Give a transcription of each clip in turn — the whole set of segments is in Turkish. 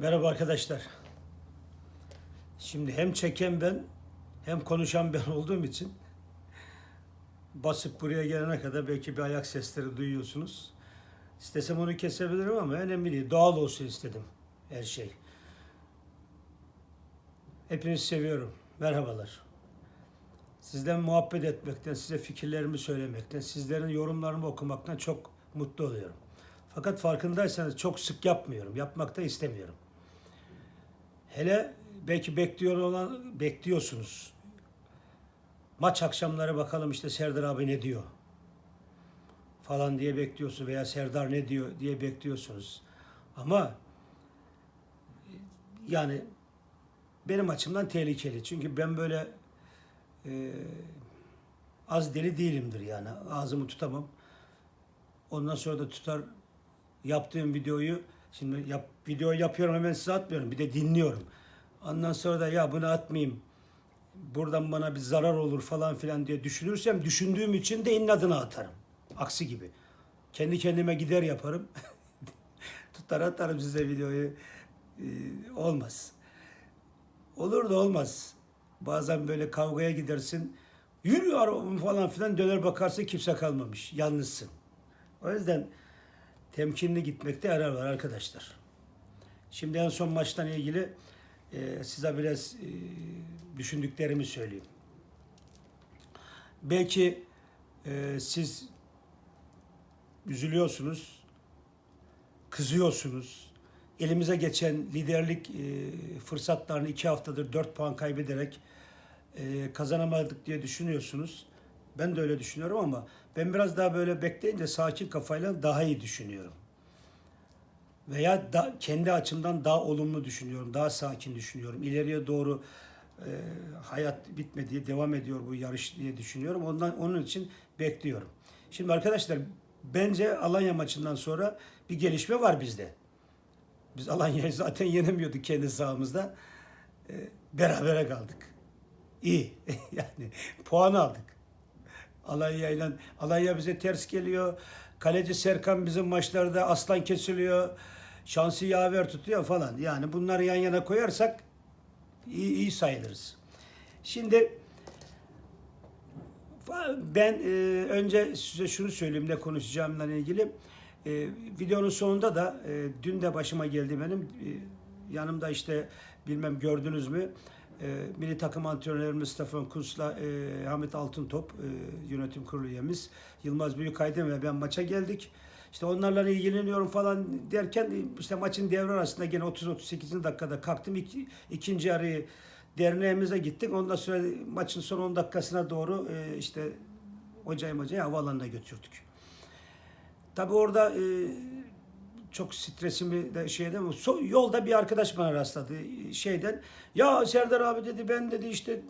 Merhaba arkadaşlar. Şimdi hem çeken ben hem konuşan ben olduğum için basıp buraya gelene kadar belki bir ayak sesleri duyuyorsunuz. İstesem onu kesebilirim ama önemli değil. Doğal olsun istedim her şey. Hepinizi seviyorum. Merhabalar. Sizden muhabbet etmekten, size fikirlerimi söylemekten, sizlerin yorumlarımı okumaktan çok mutlu oluyorum. Fakat farkındaysanız çok sık yapmıyorum. Yapmak da istemiyorum. Hele belki bekliyor olan bekliyorsunuz. Maç akşamları bakalım işte Serdar abi ne diyor falan diye bekliyorsunuz veya Serdar ne diyor diye bekliyorsunuz. Ama yani benim açımdan tehlikeli. Çünkü ben böyle e, az deli değilimdir yani. Ağzımı tutamam. Ondan sonra da tutar yaptığım videoyu şimdi yap, video yapıyorum hemen size atmıyorum. Bir de dinliyorum. Ondan sonra da ya bunu atmayayım. Buradan bana bir zarar olur falan filan diye düşünürsem düşündüğüm için de inadına atarım. Aksi gibi. Kendi kendime gider yaparım. Tutar atarım size videoyu. Ee, olmaz. Olur da olmaz. Bazen böyle kavgaya gidersin. Yürü arabam falan filan döner bakarsın kimse kalmamış. Yalnızsın. O yüzden temkinli gitmekte yarar var arkadaşlar. Şimdi en son maçtan ilgili e, size biraz e, düşündüklerimi söyleyeyim. Belki e, siz üzülüyorsunuz, kızıyorsunuz. Elimize geçen liderlik e, fırsatlarını iki haftadır dört puan kaybederek e, kazanamadık diye düşünüyorsunuz. Ben de öyle düşünüyorum ama ben biraz daha böyle bekleyince sakin kafayla daha iyi düşünüyorum. Veya da, kendi açımdan daha olumlu düşünüyorum, daha sakin düşünüyorum. İleriye doğru e, hayat bitmedi, devam ediyor bu yarış diye düşünüyorum. Ondan onun için bekliyorum. Şimdi arkadaşlar bence Alanya maçından sonra bir gelişme var bizde. Biz Alanya'yı zaten yenemiyorduk kendi sahamızda. E, berabere kaldık. İyi. yani puan aldık. Alanya ile Alanya bize ters geliyor. Kaleci Serkan bizim maçlarda aslan kesiliyor. Şansı yaver tutuyor falan. Yani bunları yan yana koyarsak iyi, iyi sayılırız. Şimdi ben e, önce size şunu söyleyeyim ne konuşacağımla ilgili. E, videonun sonunda da e, dün de başıma geldi benim. E, yanımda işte bilmem gördünüz mü? E, milli takım antrenörümüz Stefan Kuntz'la e, Hamit Altıntop e, yönetim kurulu üyemiz Yılmaz Büyükaydın ve ben maça geldik. İşte onlarla ilgileniyorum falan derken işte maçın devre arasında gene 30-38. dakikada kalktım. İki, ikinci yarıyı derneğimize gittik. Ondan sonra maçın son 10 dakikasına doğru e, işte hocayı hocayı havaalanına götürdük. Tabi orada e, çok stresimi de şeyde mi? So, yolda bir arkadaş bana rastladı şeyden. Ya Serdar abi dedi ben dedi işte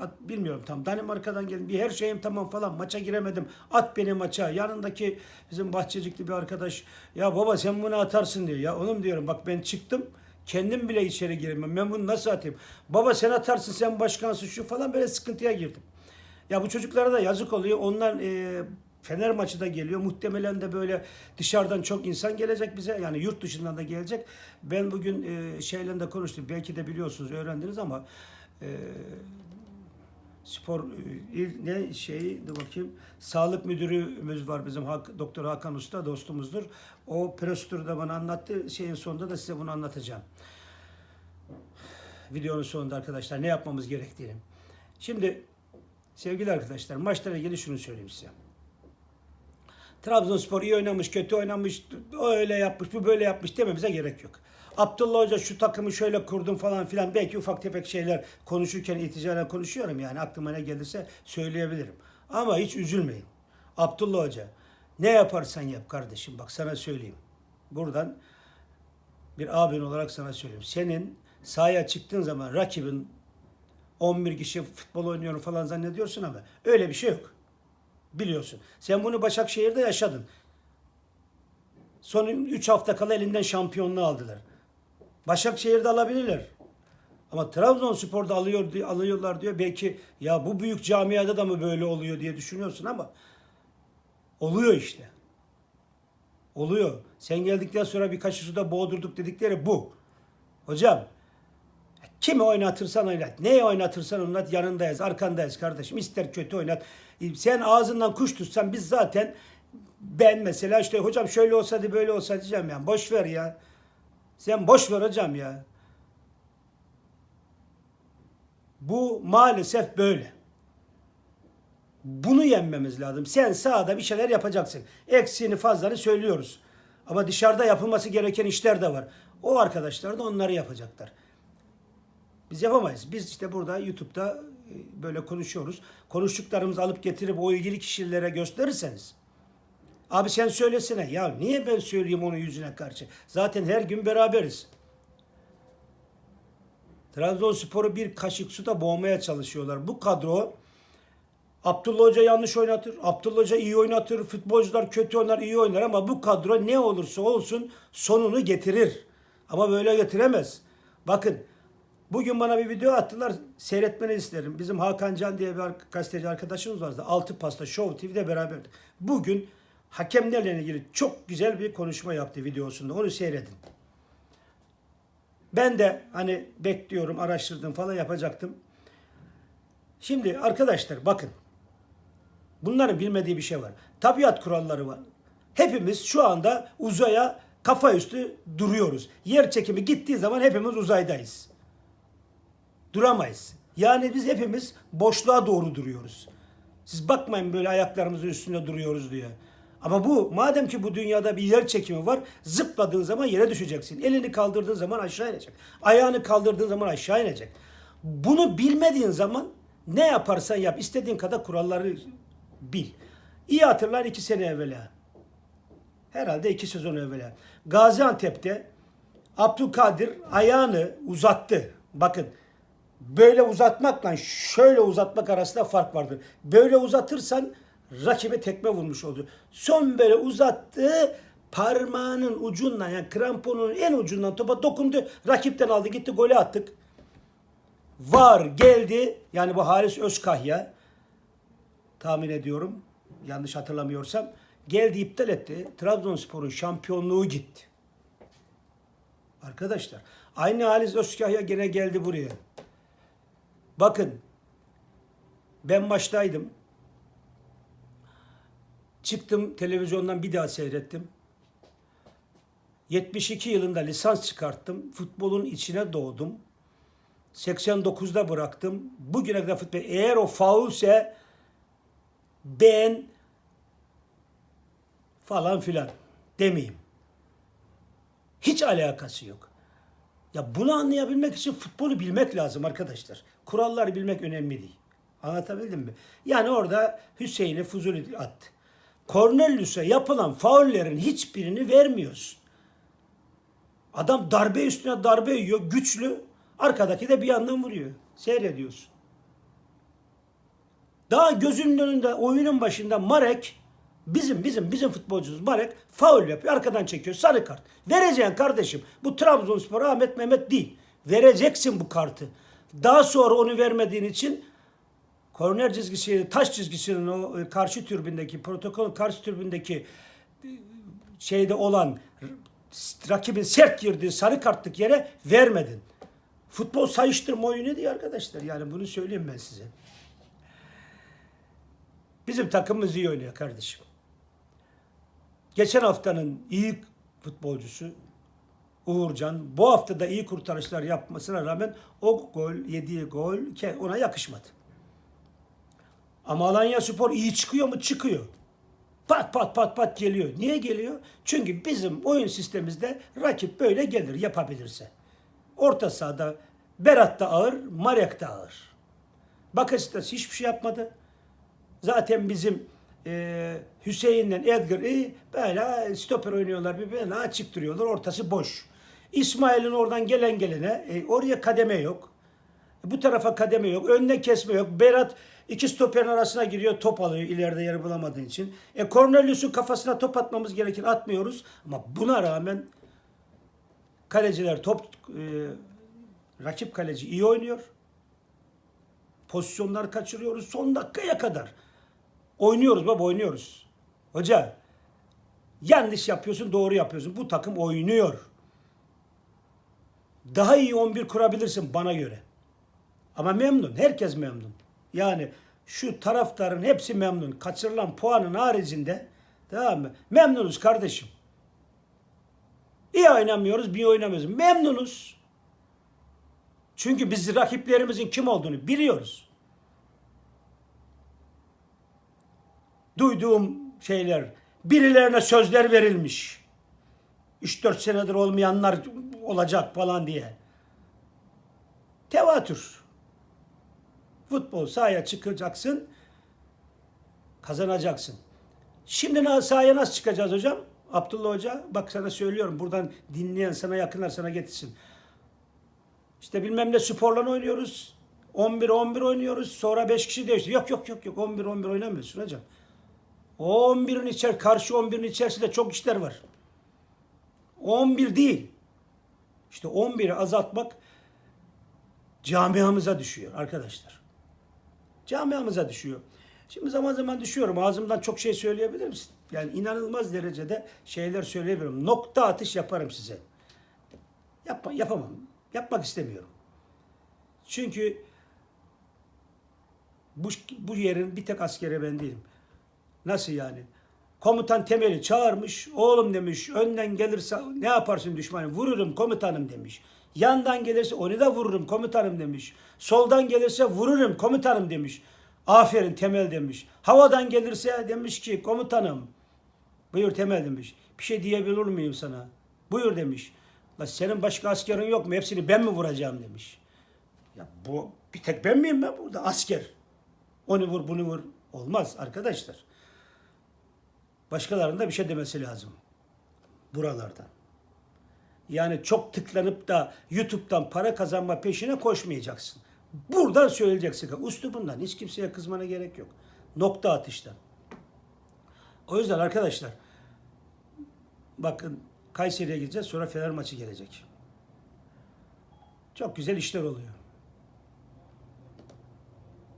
at, bilmiyorum tam Danimarka'dan geldim. Bir her şeyim tamam falan maça giremedim. At beni maça. Yanındaki bizim bahçecikli bir arkadaş ya baba sen bunu atarsın diyor. Ya oğlum diyorum bak ben çıktım. Kendim bile içeri giremem. Ben bunu nasıl atayım? Baba sen atarsın sen başkansın şu falan böyle sıkıntıya girdim. Ya bu çocuklara da yazık oluyor. Onlar e, Fener maçı da geliyor. Muhtemelen de böyle dışarıdan çok insan gelecek bize. Yani yurt dışından da gelecek. Ben bugün e, şeyle de konuştum. Belki de biliyorsunuz, öğrendiniz ama e, spor e, il, ne şeyi de bakayım. Sağlık müdürümüz var bizim Hak, Doktor Hakan Usta dostumuzdur. O prosedürü bana anlattı. Şeyin sonunda da size bunu anlatacağım. Videonun sonunda arkadaşlar ne yapmamız gerektiğini. Şimdi sevgili arkadaşlar maçlara ilgili şunu söyleyeyim size. Trabzonspor iyi oynamış, kötü oynamış, öyle yapmış, bu böyle yapmış dememize gerek yok. Abdullah Hoca şu takımı şöyle kurdum falan filan belki ufak tefek şeyler konuşurken iticaren konuşuyorum yani aklıma ne gelirse söyleyebilirim. Ama hiç üzülmeyin. Abdullah Hoca ne yaparsan yap kardeşim bak sana söyleyeyim. Buradan bir abin olarak sana söyleyeyim. Senin sahaya çıktığın zaman rakibin 11 kişi futbol oynuyor falan zannediyorsun ama öyle bir şey yok. Biliyorsun. Sen bunu Başakşehir'de yaşadın. Son 3 hafta kala elinden şampiyonluğu aldılar. Başakşehir'de alabilirler. Ama Trabzonspor'da alıyor diye alıyorlar diyor. Belki ya bu büyük camiada da mı böyle oluyor diye düşünüyorsun ama oluyor işte. Oluyor. Sen geldikten sonra birkaç suda boğdurduk dedikleri bu. Hocam kimi oynatırsan oynat. Neyi oynatırsan oynat yanındayız, arkandayız kardeşim. İster kötü oynat. Sen ağzından kuş tutsan biz zaten ben mesela işte hocam şöyle olsaydı böyle olsaydı diyeceğim yani. Boş ver ya. Sen boş ver hocam ya. Bu maalesef böyle. Bunu yenmemiz lazım. Sen sahada bir şeyler yapacaksın. Eksiğini fazlanı söylüyoruz. Ama dışarıda yapılması gereken işler de var. O arkadaşlar da onları yapacaklar. Biz yapamayız. Biz işte burada YouTube'da e, böyle konuşuyoruz. Konuştuklarımızı alıp getirip o ilgili kişilere gösterirseniz. Abi sen söylesene. Ya niye ben söyleyeyim onun yüzüne karşı? Zaten her gün beraberiz. Trabzonspor'u bir kaşık suda boğmaya çalışıyorlar. Bu kadro Abdullah Hoca yanlış oynatır. Abdullah Hoca iyi oynatır. Futbolcular kötü oynar, iyi oynar ama bu kadro ne olursa olsun sonunu getirir. Ama böyle getiremez. Bakın bugün bana bir video attılar. Seyretmeni isterim. Bizim Hakan Can diye bir gazeteci arkadaşımız vardı. Altı Pasta Show TV'de beraberdi. Bugün hakemlerle ilgili çok güzel bir konuşma yaptı videosunda. Onu seyredin. Ben de hani bekliyorum, araştırdım falan yapacaktım. Şimdi arkadaşlar bakın. Bunların bilmediği bir şey var. Tabiat kuralları var. Hepimiz şu anda uzaya kafa üstü duruyoruz. Yer çekimi gittiği zaman hepimiz uzaydayız. Duramayız. Yani biz hepimiz boşluğa doğru duruyoruz. Siz bakmayın böyle ayaklarımızın üstünde duruyoruz diye. Ama bu madem ki bu dünyada bir yer çekimi var zıpladığın zaman yere düşeceksin. Elini kaldırdığın zaman aşağı inecek. Ayağını kaldırdığın zaman aşağı inecek. Bunu bilmediğin zaman ne yaparsan yap istediğin kadar kuralları bil. İyi hatırlar iki sene evvela. Herhalde iki sezon evvela. Gaziantep'te Abdülkadir ayağını uzattı. Bakın böyle uzatmakla şöyle uzatmak arasında fark vardır. Böyle uzatırsan rakibe tekme vurmuş oldu. Son böyle uzattı parmağının ucundan yani kramponun en ucundan topa dokundu. Rakipten aldı gitti golü attık. Var geldi yani bu Halis Özkahya tahmin ediyorum yanlış hatırlamıyorsam geldi iptal etti. Trabzonspor'un şampiyonluğu gitti. Arkadaşlar aynı Halis Özkahya gene geldi buraya. Bakın ben maçtaydım. Çıktım televizyondan bir daha seyrettim. 72 yılında lisans çıkarttım. Futbolun içine doğdum. 89'da bıraktım. Bugüne kadar futbol eğer o faulse ben falan filan demeyeyim. Hiç alakası yok. Ya bunu anlayabilmek için futbolu bilmek lazım arkadaşlar. Kuralları bilmek önemli değil. Anlatabildim mi? Yani orada Hüseyin'i Fuzuli attı. Cornelius'a yapılan faullerin hiçbirini vermiyorsun. Adam darbe üstüne darbe yiyor, güçlü. Arkadaki de bir yandan vuruyor. Seyrediyorsun. Daha gözünün önünde oyunun başında Marek bizim bizim bizim futbolcumuz Marek faul yapıyor. Arkadan çekiyor. Sarı kart. Vereceksin kardeşim. Bu Trabzonspor Ahmet Mehmet değil. Vereceksin bu kartı. Daha sonra onu vermediğin için korner çizgisi, taş çizgisinin o e, karşı türbündeki, protokol karşı türbündeki e, şeyde olan rakibin sert girdiği sarı kartlık yere vermedin. Futbol sayıştırma oyunu diye arkadaşlar. Yani bunu söyleyeyim ben size. Bizim takımımız iyi oynuyor kardeşim. Geçen haftanın iyi futbolcusu Uğurcan bu hafta da iyi kurtarışlar yapmasına rağmen o gol, yediği gol ona yakışmadı. Ama Alanya Spor iyi çıkıyor mu? Çıkıyor. Pat pat pat pat geliyor. Niye geliyor? Çünkü bizim oyun sistemimizde rakip böyle gelir yapabilirse. Orta sahada Berat da ağır, Marek de ağır. Bakasitas hiçbir şey yapmadı. Zaten bizim e, Hüseyin'le Edgar iyi böyle stoper oynuyorlar birbirine açık duruyorlar. Ortası boş. İsmail'in oradan gelen gelene e, oraya kademe yok. Bu tarafa kademe yok. Önüne kesme yok. Berat iki stoperin arasına giriyor top alıyor ileride yer bulamadığı için. E Cornelius'un kafasına top atmamız gerekir atmıyoruz. Ama buna rağmen kaleciler top e, rakip kaleci iyi oynuyor. Pozisyonlar kaçırıyoruz son dakikaya kadar. Oynuyoruz baba oynuyoruz. Hoca yanlış yapıyorsun doğru yapıyorsun. Bu takım oynuyor. Daha iyi 11 kurabilirsin bana göre. Ama memnun. Herkes memnun. Yani şu taraftarın hepsi memnun. Kaçırılan puanın haricinde tamam mı? Memnunuz kardeşim. İyi oynamıyoruz, bir oynamıyoruz. Memnunuz. Çünkü biz rakiplerimizin kim olduğunu biliyoruz. Duyduğum şeyler, birilerine sözler verilmiş. 3-4 senedir olmayanlar olacak falan diye. Tevatür. Futbol sahaya çıkacaksın, kazanacaksın. Şimdi sahaya nasıl çıkacağız hocam? Abdullah Hoca, bak sana söylüyorum buradan dinleyen sana yakınlar sana getirsin. İşte bilmem ne sporla oynuyoruz. 11-11 oynuyoruz. Sonra 5 kişi değişti. Yok yok yok yok 11-11 oynamıyorsun hocam. O 11'in içer karşı 11'in içerisinde çok işler var. 11 değil. İşte 11'i azaltmak camiamıza düşüyor arkadaşlar. Camiamıza düşüyor. Şimdi zaman zaman düşüyorum. Ağzımdan çok şey söyleyebilir misin? Yani inanılmaz derecede şeyler söyleyebilirim. Nokta atış yaparım size. Yapma, yapamam. Yapmak istemiyorum. Çünkü bu, bu yerin bir tek askere ben değilim. Nasıl yani? Komutan Temel'i çağırmış. Oğlum demiş önden gelirse ne yaparsın düşmanı? Vururum komutanım demiş. Yandan gelirse onu da vururum komutanım demiş. Soldan gelirse vururum komutanım demiş. Aferin Temel demiş. Havadan gelirse demiş ki komutanım. Buyur Temel demiş. Bir şey diyebilir miyim sana? Buyur demiş. Senin başka askerin yok mu? Hepsini ben mi vuracağım demiş. Ya bu bir tek ben miyim ben burada asker? Onu vur bunu vur. Olmaz arkadaşlar. Başkalarının da bir şey demesi lazım. Buralardan. Yani çok tıklanıp da YouTube'dan para kazanma peşine koşmayacaksın. Buradan söyleyeceksin. Üslubundan. Hiç kimseye kızmana gerek yok. Nokta atıştan. O yüzden arkadaşlar bakın Kayseri'ye gideceğiz sonra Fener maçı gelecek. Çok güzel işler oluyor.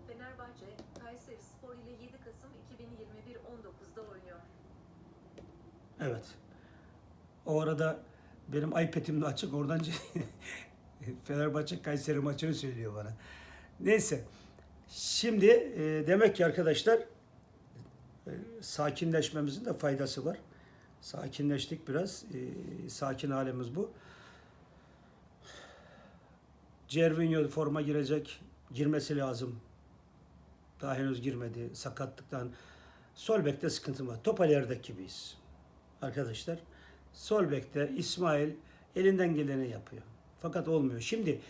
Fenerbahçe, Kayseri Spor ile 7 Kasım 2021 19'da oynuyor. Evet. O arada benim iPad'im de açık. Oradan Fenerbahçe Kayseri maçını söylüyor bana. Neyse. Şimdi e, demek ki arkadaşlar e, sakinleşmemizin de faydası var. Sakinleştik biraz. E, sakin halimiz bu. Cervinho forma girecek. Girmesi lazım. Daha henüz girmedi. Sakatlıktan. Sol bekte sıkıntı var. Topalerdek gibiyiz. Arkadaşlar. Sol bekte İsmail elinden geleni yapıyor. Fakat olmuyor. Şimdi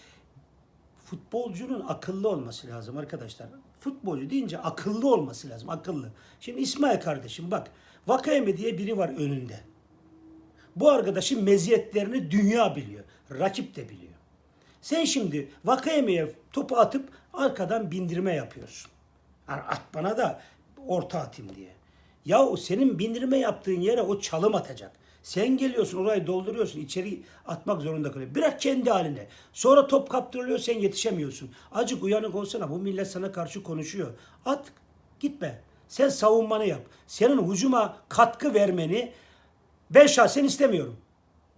futbolcunun akıllı olması lazım arkadaşlar. Futbolcu deyince akıllı olması lazım. Akıllı. Şimdi İsmail kardeşim bak. Vakayeme diye biri var önünde. Bu arkadaşın meziyetlerini dünya biliyor. Rakip de biliyor. Sen şimdi Vakayeme'ye topu atıp arkadan bindirme yapıyorsun. Yani at bana da orta atayım diye. Ya o senin bindirme yaptığın yere o çalım atacak. Sen geliyorsun orayı dolduruyorsun içeri atmak zorunda kalıyor. Bırak kendi haline. Sonra top kaptırılıyor sen yetişemiyorsun. Acık uyanık olsana bu millet sana karşı konuşuyor. At gitme. Sen savunmanı yap. Senin hücuma katkı vermeni ben şahsen istemiyorum.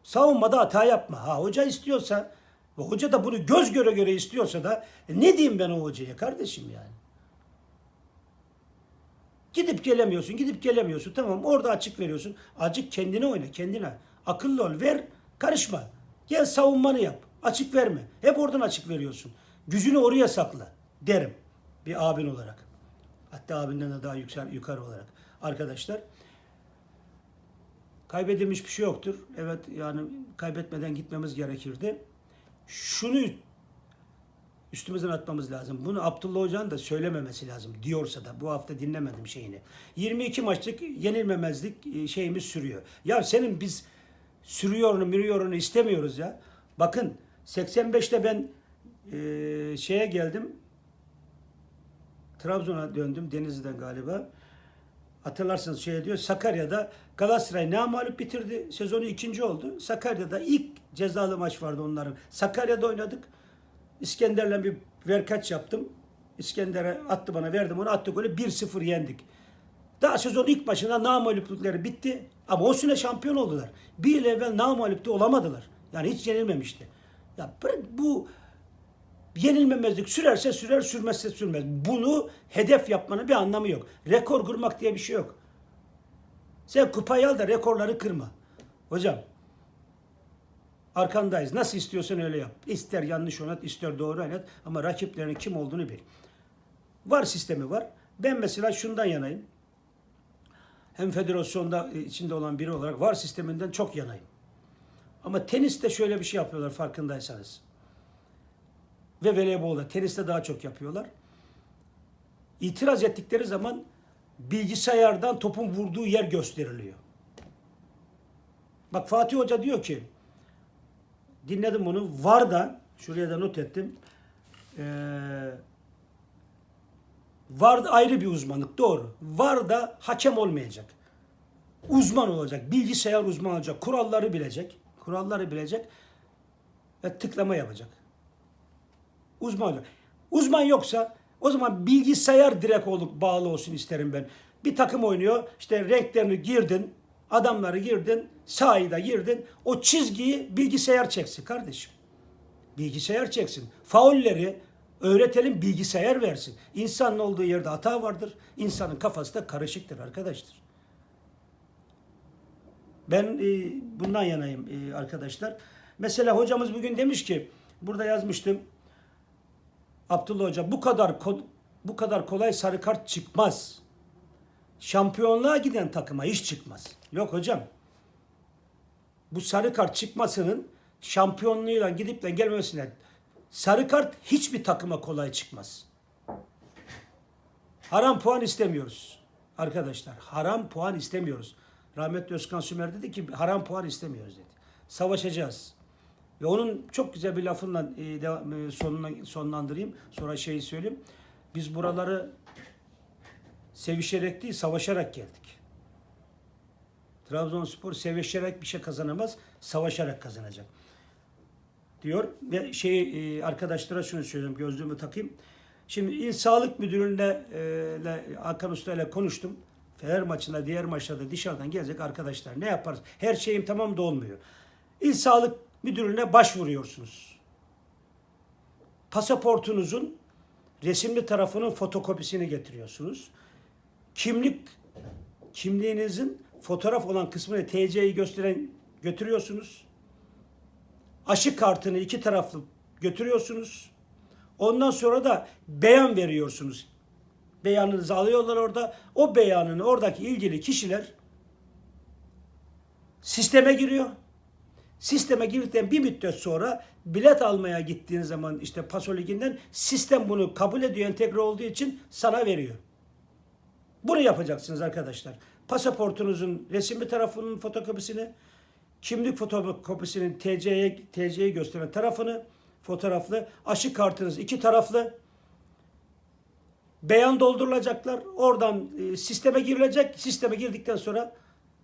Savunmada hata yapma. Ha hoca istiyorsa ve hoca da bunu göz göre göre istiyorsa da e, ne diyeyim ben o hocaya kardeşim yani. Gidip gelemiyorsun, gidip gelemiyorsun. Tamam orada açık veriyorsun. Acık kendine oyna, kendine. Akıllı ol, ver, karışma. Gel savunmanı yap. Açık verme. Hep oradan açık veriyorsun. Gücünü oraya sakla derim bir abin olarak. Hatta abinden de daha yüksel, yukarı olarak. Arkadaşlar kaybedilmiş bir şey yoktur. Evet yani kaybetmeden gitmemiz gerekirdi. Şunu üstümüzden atmamız lazım. Bunu Abdullah Hoca'nın da söylememesi lazım diyorsa da bu hafta dinlemedim şeyini. 22 maçlık yenilmemezlik e, şeyimiz sürüyor. Ya senin biz sürüyorunu mürüyorunu istemiyoruz ya. Bakın 85'te ben e, şeye geldim. Trabzon'a döndüm Denizli'den galiba. Hatırlarsınız şey diyor Sakarya'da Galatasaray namalup bitirdi. Sezonu ikinci oldu. Sakarya'da ilk cezalı maç vardı onların. Sakarya'da oynadık. İskender'le bir verkaç yaptım. İskender'e attı bana verdim onu attı golü 1-0 yendik. Daha sezon ilk maçında namalüplükleri bitti. Ama o sene şampiyon oldular. Bir yıl evvel namalüpte olamadılar. Yani hiç yenilmemişti. Ya bu yenilmemezlik sürerse sürer, sürmezse sürmez. Bunu hedef yapmanın bir anlamı yok. Rekor kırmak diye bir şey yok. Sen kupayı al da rekorları kırma. Hocam arkandayız. Nasıl istiyorsan öyle yap. İster yanlış oynat, ister doğru oynat ama rakiplerinin kim olduğunu bil. Var sistemi var. Ben mesela şundan yanayım. Hem federasyonda e, içinde olan biri olarak var sisteminden çok yanayım. Ama teniste şöyle bir şey yapıyorlar farkındaysanız. Ve voleybolda, teniste daha çok yapıyorlar. İtiraz ettikleri zaman bilgisayardan topun vurduğu yer gösteriliyor. Bak Fatih Hoca diyor ki, dinledim bunu, VAR'da, şuraya da not ettim, ee, VAR ayrı bir uzmanlık, doğru. VAR'da hakem olmayacak. Uzman olacak, bilgisayar uzman olacak, kuralları bilecek, kuralları bilecek ve tıklama yapacak. Uzman olacak. Uzman yoksa o zaman bilgisayar direkt olup bağlı olsun isterim ben. Bir takım oynuyor, işte renklerini girdin, adamları girdin, sahida girdin, o çizgiyi bilgisayar çeksin kardeşim. Bilgisayar çeksin. Faulleri öğretelim bilgisayar versin. İnsanın olduğu yerde hata vardır. İnsanın kafası da karışıktır arkadaşlar. Ben e, bundan yanayım e, arkadaşlar. Mesela hocamız bugün demiş ki burada yazmıştım. Abdullah Hoca bu kadar bu kadar kolay sarı kart çıkmaz. Şampiyonluğa giden takıma hiç çıkmaz. Yok hocam. Bu sarı kart çıkmasının şampiyonluğuyla gidip de gelmemesine sarı kart hiçbir takıma kolay çıkmaz. Haram puan istemiyoruz arkadaşlar. Haram puan istemiyoruz. Rahmetli Özkan Sümer dedi ki haram puan istemiyoruz dedi. Savaşacağız. Ve onun çok güzel bir lafınla e, e, sonuna, sonlandırayım. Sonra şeyi söyleyeyim. Biz buraları sevişerek değil savaşarak geldik. Trabzonspor sevişerek bir şey kazanamaz, savaşarak kazanacak. Diyor ve şey e, arkadaşlara şunu söyleyeyim, gözlüğümü takayım. Şimdi İl Sağlık Müdürü'yle e, Hakan Usta ile konuştum. Fener maçında, diğer maçlarda dışarıdan gelecek arkadaşlar. Ne yaparız? Her şeyim tamam da olmuyor. İl Sağlık Müdürlüğü'ne başvuruyorsunuz. Pasaportunuzun resimli tarafının fotokopisini getiriyorsunuz. Kimlik kimliğinizin fotoğraf olan kısmını TC'yi gösteren götürüyorsunuz. Aşı kartını iki taraflı götürüyorsunuz. Ondan sonra da beyan veriyorsunuz. Beyanınızı alıyorlar orada. O beyanını oradaki ilgili kişiler sisteme giriyor. Sisteme girdikten bir müddet sonra bilet almaya gittiğin zaman işte Paso Ligi'nden sistem bunu kabul ediyor entegre olduğu için sana veriyor. Bunu yapacaksınız arkadaşlar. Pasaportunuzun resimli tarafının fotokopisini, kimlik fotokopisinin TC'ye TC'yi gösteren tarafını, fotoğraflı, aşı kartınız iki taraflı, beyan doldurulacaklar. Oradan e, sisteme girilecek. Sisteme girdikten sonra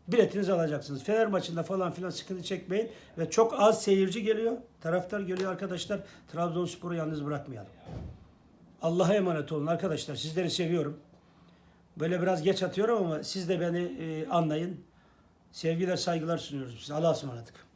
biletinizi alacaksınız. Fener maçında falan filan sıkıntı çekmeyin. Ve çok az seyirci geliyor. Taraftar geliyor arkadaşlar. Trabzonspor'u yalnız bırakmayalım. Allah'a emanet olun arkadaşlar. Sizleri seviyorum. Böyle biraz geç atıyorum ama siz de beni e, anlayın. Sevgiler, saygılar sunuyoruz. Allah'a ısmarladık.